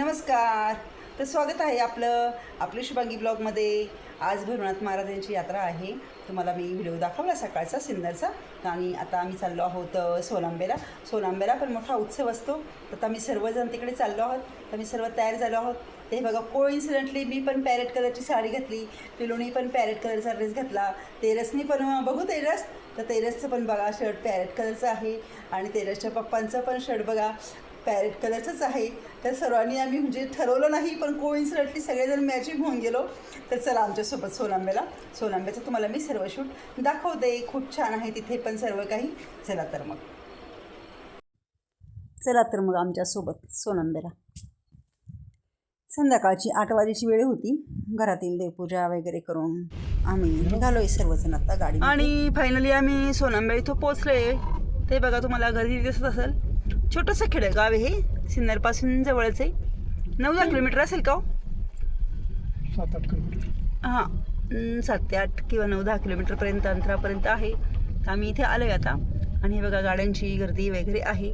नमस्कार. तर स्वागत आहे आपलं आपली शुभांगी ब्लॉगमध्ये. आज भैरवनाथ महाराजांची यात्रा आहे. तुम्हाला मी व्हिडिओ दाखवला सकाळचा सिन्नरचा आणि आता आम्ही चाललो आहोत सोलांबेला. सोलांबेला पण मोठा उत्सव असतो. तर आता आम्ही सर्वजण तिकडे चाललो आहोत. तर मी सर्व तयार झालो आहोत. ते बघा को इन्सिडेंटली मी पण पॅरेट कलरची साडी घातली. पिलोनी पण पॅरेट कलरचा ड्रेस घातला. तेरसनी पण बघू तेरस. तर तेरसचं पण बघा शर्ट पॅरेट कलरचं आहे. आणि तेरसच्या पप्पांचं पण शर्ट बघा. पॅरेट कलरचंच आहे. तर सर्वांनी आम्ही म्हणजे ठरवलं नाही पण कोइन्सिडंटली सगळेजण मॅचिंग होऊन गेलो. तर चला आमच्यासोबत सोलांब्याला सोलांब्याचं तुम्हाला मी सर्व शूट दाखवते. खूप छान आहे तिथे पण सर्व काही. चला तर मग. चला तर मग आमच्यासोबत सोनांब्याला संध्याकाळची आठ वाजेची वेळ होती. घरातील देवपूजा वगैरे करून आम्ही निघालोय सर्वजण आता गाडी आणि फायनली आम्ही सोनांबे इथं पोचले ते बघा तुम्हाला घरी दिसत असेल. छोटंसं खेडेगाव आहे हे सिन्नरपासून जवळच आहे. नऊ दहा किलोमीटर असेल का हो? सात आठ किलोमीटर. हां अं, सात ते आठ किंवा नऊ दहा किलोमीटरपर्यंत अंतरापर्यंत आहे. तर आम्ही इथे आलो आहे आता. आणि हे बघा गाड्यांची गर्दी वगैरे आहे.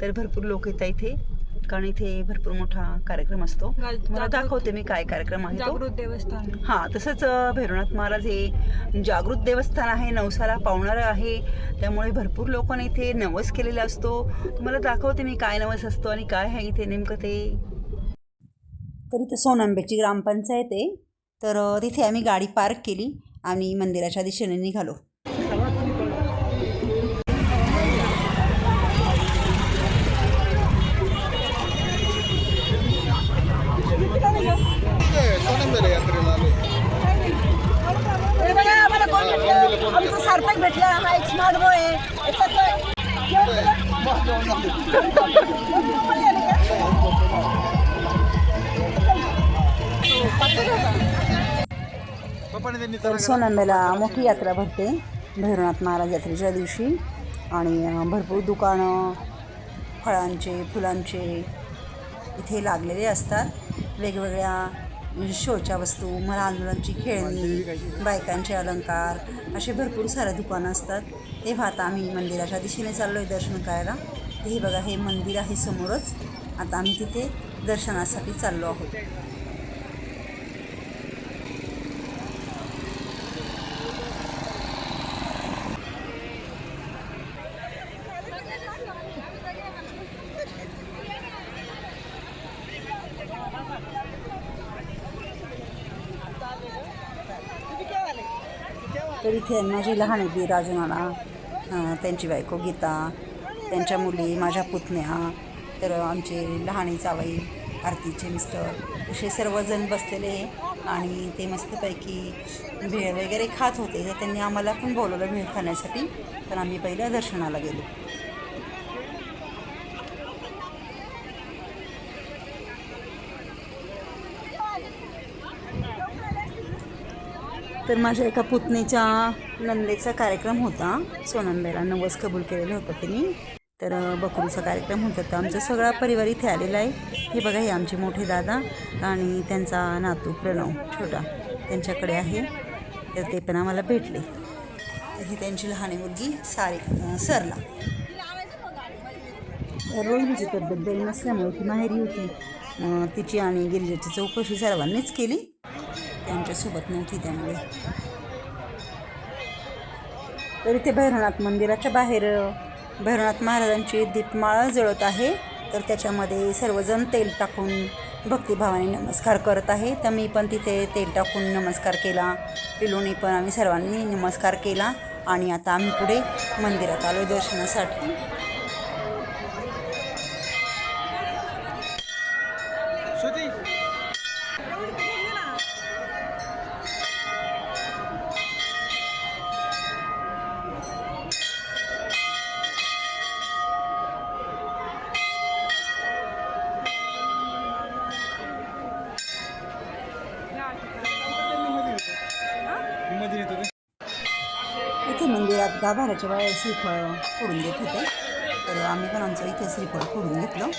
तर भरपूर लोक येतात इथे. कारण इथे भरपूर मोठा कार्यक्रम असतो. मला दाखवते मी काय कार्यक्रम आहे जागृत देवस्थान. हां तसंच भैरवनाथ महाराज हे जागृत देवस्थान आहे नवसाला पावणारं आहे. त्यामुळे भरपूर लोकांनी इथे नवस केलेला असतो. तुम्हाला दाखवते मी काय नवस असतो आणि काय आहे इथे नेमकं ते. तर इथं सोनांबेची ग्रामपंचायत आहे. तर तिथे आम्ही गाडी पार्क केली आणि मंदिराच्या दिशेने निघालो. सार्थक भेटलं हा एक स्मार्ट बॉय आहे मोठी यात्रा भरते. भैरवनाथ महाराज यात्रेच्या दिवशी. आणि भरपूर दुकानं फळांचे फुलांचे इथे लागलेले असतात. वेगवेगळ्या शोच्या वस्तू लहान मुलांची खेळणी बायकांचे अलंकार असे भरपूर सारे दुकानं असतात. तेव्हा आता आम्ही मंदिराच्या दिशेने चाललो आहे दर्शन करायला. हे बघा हे मंदिर आहे समोरच. आता आम्ही तिथे दर्शनासाठी चाललो आहोत. तर इथे माझी लहान आहे दीर त्यांची बायको गीता त्यांच्या मुली माझ्या पुतण्या तर आमचे लहाणी जावई आरतीचे मिस्टर असे सर्वजण बसलेले आणि ते मस्तपैकी भेळ वगैरे खात होते. तर त्यांनी आम्हाला पण बोलवलं भेळ खाण्यासाठी. तर आम्ही पहिल्या दर्शनाला गेलो. तर माझ्या एका पुतणीच्या नंदेचा कार्यक्रम होता. सोनंदेला नवस कबूल केलेलं होतं त्यांनी तर बकरूचा कार्यक्रम होता. तर आमचा सगळा परिवार इथे आलेला आहे. हे बघा हे आमचे मोठे दादा आणि त्यांचा नातू प्रणव छोटा त्यांच्याकडे आहे. तर ते पण आम्हाला भेटले. तर ही त्यांची लहान मुलगी सारी सरला. रोहिणीची तब्येत बरी नसल्यामुळे ती माहेरी होती. तिची आणि गिरिजाची चौकशी सर्वांनीच केली. त्यांच्यासोबत नव्हती त्यामुळे. तर इथे भैरवनाथ मंदिराच्या बाहेर भैरवनाथ महाराजांची दीपमाळा जळत आहे. तर त्याच्यामध्ये सर्वजण तेल टाकून भक्तिभावाने नमस्कार करत आहे. तर मी पण तिथे तेल टाकून नमस्कार केला. पिलोनी पण आम्ही सर्वांनी नमस्कार केला. आणि आता आम्ही पुढे मंदिरात आलो दर्शनासाठी. श्रुती इथे मंदिरात गाभाऱ्याच्या श्रीफळ फोडून देत होते. तर आम्ही पण आमचं इथे श्रीफळ फोडून घेतलं.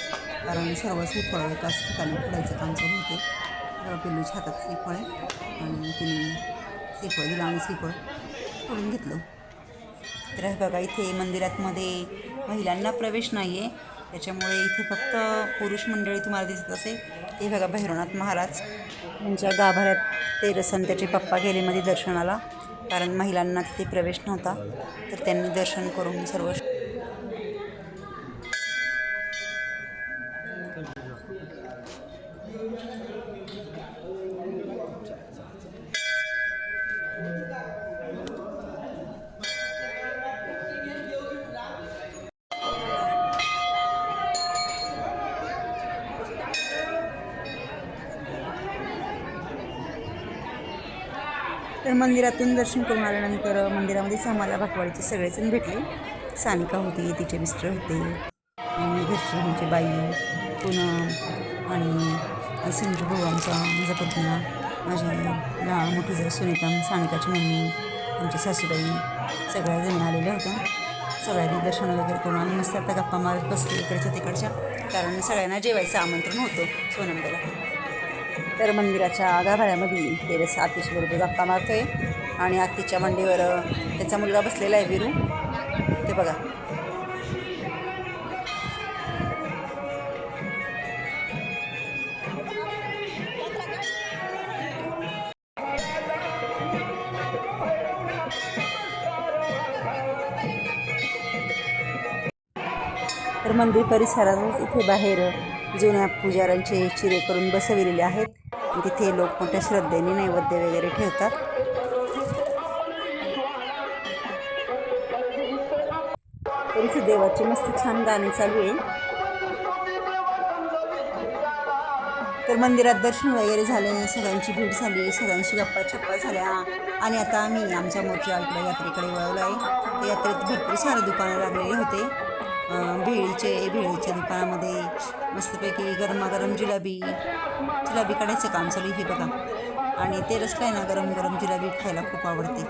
कारण सर्व श्रीफळ एकाच ठिकाणी फोडायचं काम चालू होते. तर पिल्लूच्या हातात श्रीफळ आहे. आणि तिने श्रीफळ दिलं आणि श्रीफळ फोडून घेतलं. तर हे बघा इथे मंदिरातमध्ये महिलांना प्रवेश नाही आहे त्याच्यामुळे इथे फक्त पुरुष मंडळी तुम्हाला दिसत असेल. हे बघा भैरवनाथ महाराज यांच्या गाभाऱ्यात ते रसन त्याचे पप्पा गेले मध्ये दर्शनाला. कारण महिलांना तिथे प्रवेश नव्हता तर त्यांनी दर्शन करून सर्व तर मंदिरातून दर्शन करून आल्यानंतर मंदिरामध्येच आम्हाला भाकवाडीचे सगळेजण भेटले. सानिका होती तिचे मिस्टर होते आणि घरची म्हणजे बाई पुन्हा आणि संजू भाऊ आमचा माझा पत्ना माझी लहान मोठी जर सुनीता सानिकाची मम्मी आमची सासूबाई सगळ्या जणी आलेल्या होत्या. सगळ्यांनी दर्शन वगैरे करून आम्ही मस्त आता गप्पा मारत बसले इकडच्या तिकडच्या कारण सगळ्यांना जेवायचं आमंत्रण होतं सोनंबेला तर मंदिराच्या आगाभाड्यामध्ये तेरस आतिश बरोबर गप्पा आहे आणि आत्तीच्या मांडीवर त्याचा मुलगा बसलेला आहे विरू. ते बघा. तर मंदिर परिसरातच इथे बाहेर जुन्या पुजाऱ्यांचे चिरे करून बसविलेले आहेत. तिथे लोक मोठ्या श्रद्धेने नैवेद्य वगैरे ठेवतात. तरी देवाची मस्त छान गाणी चालू आहे. तर मंदिरात दर्शन वगैरे झाले सगळ्यांची भेट झाली सगळ्यांशी गप्पा छप्पा झाल्या. आणि आता आम्ही आमच्या मोठ्या इकडे यात्रेकडे वळवलं आहे यात्रेत भरपूर सारे दुकानं लागलेले होते. भेळीचे भेळीच्या दुकानामध्ये मस्तपैकी गरमागरम जिलाबी जिलाबी काढायचं काम चालू हे बघा. आणि ते रसलं आहे ना गरम गरम जिलाबी खायला खूप आवडते.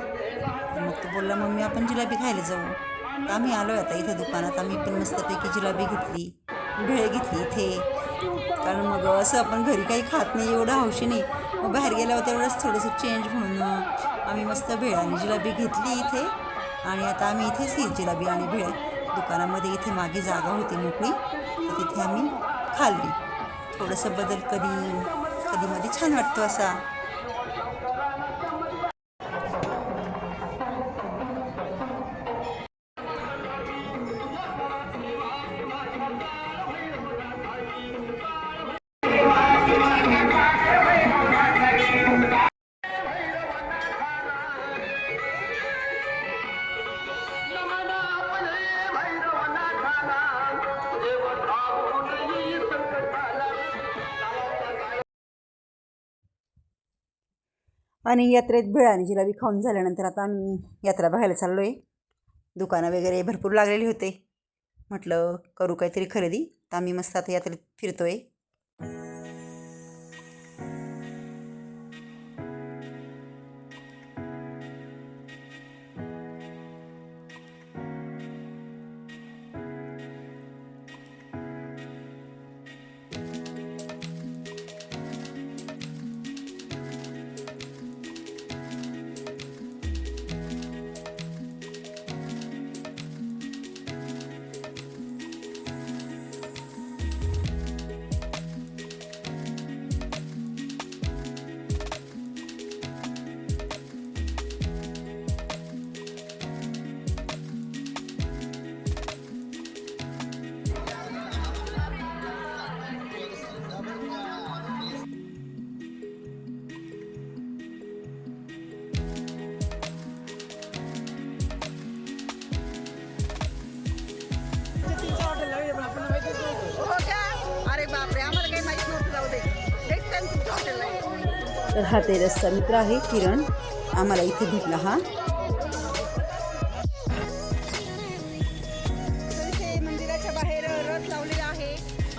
मग तो बोलला मम्मी आपण जिलाबी खायला जाऊ. तर आम्ही आलो आता इथे दुकानात. आम्ही पण मस्तपैकी जिलाबी घेतली भेळ घेतली इथे. कारण मग असं आपण घरी काही खात नाही एवढं हौशी नाही. मग बाहेर गेल्यावर तेवढंच थोडंसं चेंज म्हणून आम्ही मस्त भेळ आणि जिलाबी घेतली इथे. आणि आता आम्ही इथेच ही जिलाबी आणि भेळ दुकानामध्ये इथे मागे जागा होती मोकळी तर तिथे आम्ही खाल्ली. थोडंसं बदल कधी कधी मध्ये छान वाटतो असा. आणि यात्रेत भेळ आणि जिलाबी खाऊन झाल्यानंतर आता आम्ही यात्रा बघायला चाललो आहे दुकानं वगैरे भरपूर लागलेली होते. म्हटलं करू काहीतरी खरेदी. तर आम्ही मस्त आता यात्रेत फिरतो आहे तर हा तेरसचा मित्र आहे किरण. आम्हाला इथे भेटला हा. मंदिराच्या बाहेर रथ लावलेला आहे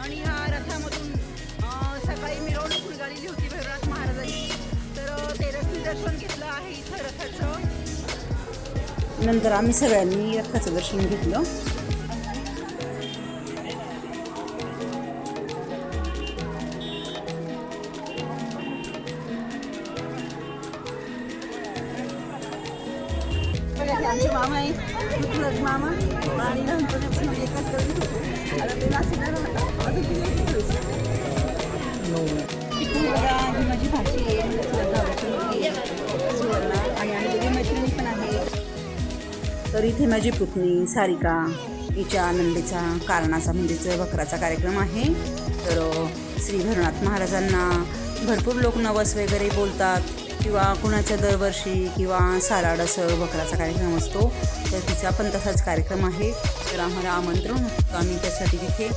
आणि ह्या रथामधून सकाळी मिरवणूक निघालेली होती भैरवनाथ महाराजांची. तर तेरसनी दर्शन घेतलं आहे इथं रथाचं. नंतर आम्ही सगळ्यांनी रथाचं दर्शन घेतलं. मामा. आणि लहानपणापासून आम्ही एकाच करत होतो आता ते नाशिकला राहतात अजून किती वर्ष झाली? ही माझी भाषी आहे. सुवर्णा. आणि आम्ही दोघी मैत्रिणी पण आहे. तर इथे माझी पुतणी सारिका हिच्या आनंदीचा कारणाचा म्हणजेच बकराचा कार्यक्रम आहे. तर श्री भरनाथ महाराजांना भरपूर लोक नवस वगैरे बोलतात. किंवा कुणाच्या दरवर्षी किंवा सालाड असं बकराचा कार्यक्रम असतो. तर तिचा पण तसाच कार्यक्रम आहे. तर आम्हाला आमंत्रण होतं आम्ही त्यासाठी तिथे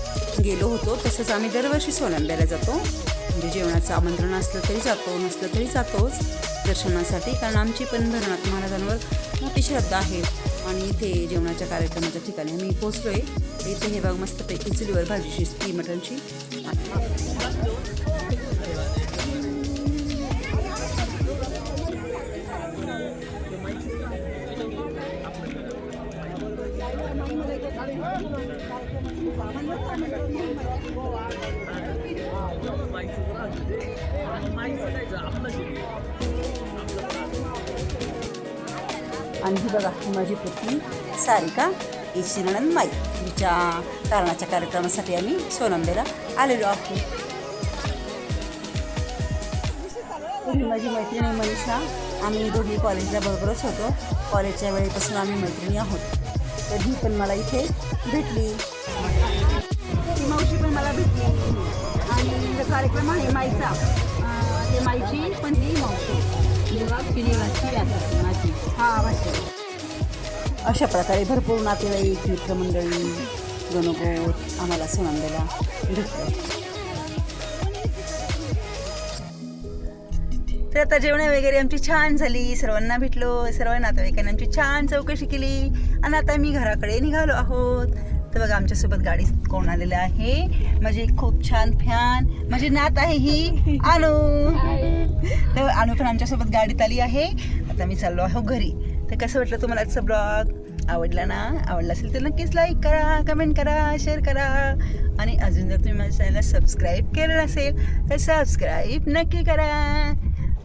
गेलो होतो. तसंच आम्ही दरवर्षी सोलंब्याला जातो. म्हणजे जेवणाचं आमंत्रण असलं तरी जातो नसलं तरी जातोच दर्शनासाठी. कारण आमची पण भरनाथ महाराजांवर मोठी श्रद्धा आहे. आणि इथे जेवणाच्या कार्यक्रमाच्या ठिकाणी आम्ही पोचलो आहे इथे हे बघ मस्तपैकी चुलीवर भाजी शिजती मटणची आणि ही बघा माझी पुतणी. सारिका हिची माई. हिच्या कारणाच्या कार्यक्रमासाठी आम्ही सोनंबेला आलेलो आहोत. माझी मैत्रिणी मनीषा. आम्ही दोघी कॉलेजला बरोबरच होतो. कॉलेजच्या वेळेपासून आम्ही मैत्रिणी आहोत. तर ही पण मला इथे भेटली. ती मावशी पण मला भेटली. आणि कार्यक्रम आहे माईचा. ते माईची पण ती मावशी. हा भाषी अशा प्रकारे भरपूर नातेवाईक मित्रमंडळी गणगोत आम्हाला सोनंबेला भेटलं. तर आता जेवण वगैरे आमची छान झाली. सर्वांना भेटलो. सर्व नातेवाईकांनी आमची छान चौकशी केली. आणि आता मी घराकडे निघालो आहोत. तर बघा आमच्यासोबत गाडी कोण आलेलं आहे? माझी खूप छान फॅन. माझी नात आहे ही अनु. तर अनु पण आमच्यासोबत गाडीत आली आहे. आता मी चाललो आहो घरी. तर कसं वाटलं तुम्हाला आजचं ब्लॉग? आवडला ना? आवडला असेल तर नक्कीच लाईक करा कमेंट करा शेअर करा. आणि अजून जर तुम्ही माझ्या चॅनलला सबस्क्राईब केलं नसेल तर सबस्क्राईब नक्की करा.